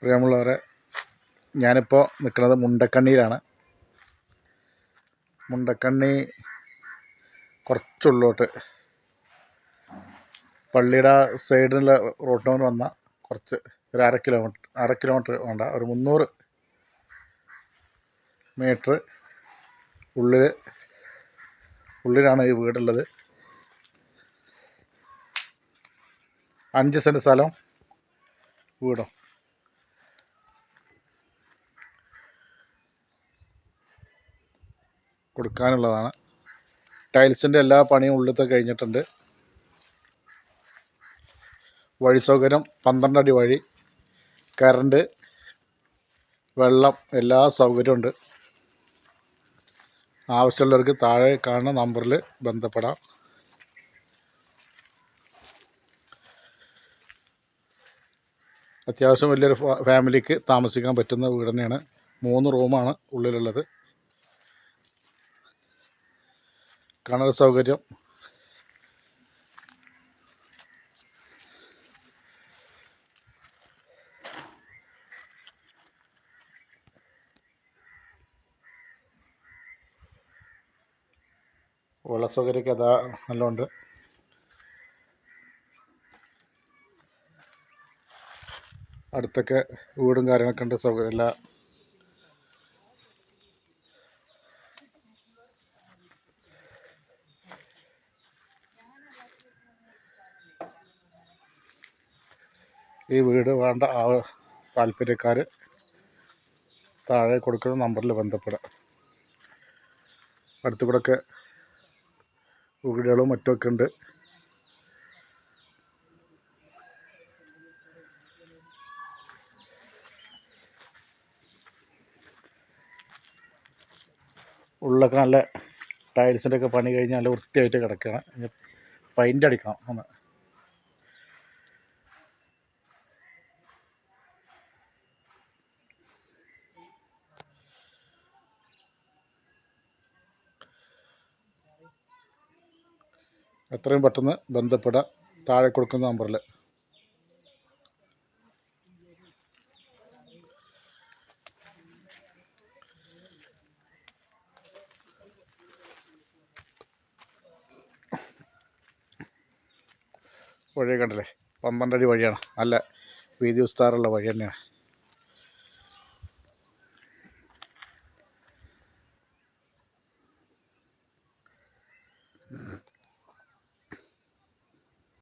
പ്രിയമുള്ളവരെ ഞാനിപ്പോൾ നിൽക്കുന്നത് മുണ്ടക്കണ്ണിയിലാണ്. മുണ്ടക്കണ്ണി കുറച്ചുള്ളോട്ട് പള്ളിയുടെ സൈഡിലുള്ള നിന്ന് വന്ന കുറച്ച് ഒരു അര കിലോമീറ്റർ അര കിലോമീറ്റർ വേണ്ട ഒരു മുന്നൂറ് മീറ്റർ ഉള്ളിൽ ഉള്ളിലാണ് ഈ വീടുള്ളത്. അഞ്ച് സെന്റ് സ്ഥലം വീടും. കൊടുക്കാനുള്ളതാണ്. ടൈൽസിന്റെ എല്ലാ പണിയും ഉള്ളിലത്തെ കഴിഞ്ഞിട്ടുണ്ട്. വഴി സൗകര്യം പന്ത്രണ്ട് അടി വഴി കറണ്ട് വെള്ളം എല്ലാ സൗകര്യമുണ്ട് ആവശ്യമുള്ളവർക്ക് താഴെ കാണുന്ന നമ്പറിൽ ബന്ധപ്പെടാം. അത്യാവശ്യം വലിയൊരു ഫാമിലിക്ക് താമസിക്കാൻ പറ്റുന്ന വീട് തന്നെയാണ്. മൂന്ന് റൂമാണ് ഉള്ളിലുള്ളത്. കിണർ സൗകര്യം. വെള്ള സൗകര്യമൊക്കെ അതാ നല്ലോണ്ട്. അടുത്തൊക്കെ വീടും കാര്യങ്ങളൊക്കെ ഉണ്ട് സൗകര്യം എല്ലാ ഈ വീട് വേണ്ട ആ താല്പര്യക്കാർ താഴെ കൊടുക്കുന്ന നമ്പറിൽ ബന്ധപ്പെടാം. അടുത്ത് കൂടെയൊക്കെ വീടുകളും മറ്റുമൊക്കെ ഉണ്ട്. ഉള്ളൊക്കെ നല്ല ടൈൽസിന്റെ ഒക്കെ പണി കഴിഞ്ഞ് നല്ല വൃത്തിയായിട്ട് കിടക്കുകയാണ്. പൈന്റ് അടിക്കണം ഒന്ന്. എത്രയും പെട്ടെന്ന് ബന്ധപ്പെടാം താഴെ കൊടുക്കുന്ന നമ്പറിൽ വഴിയൊക്കെ കണ്ടില്ലേ? പന്ത്രണ്ടടി വഴിയാണ്. നല്ല വീതി വിസ്താരമുള്ള വഴി തന്നെയാണ്.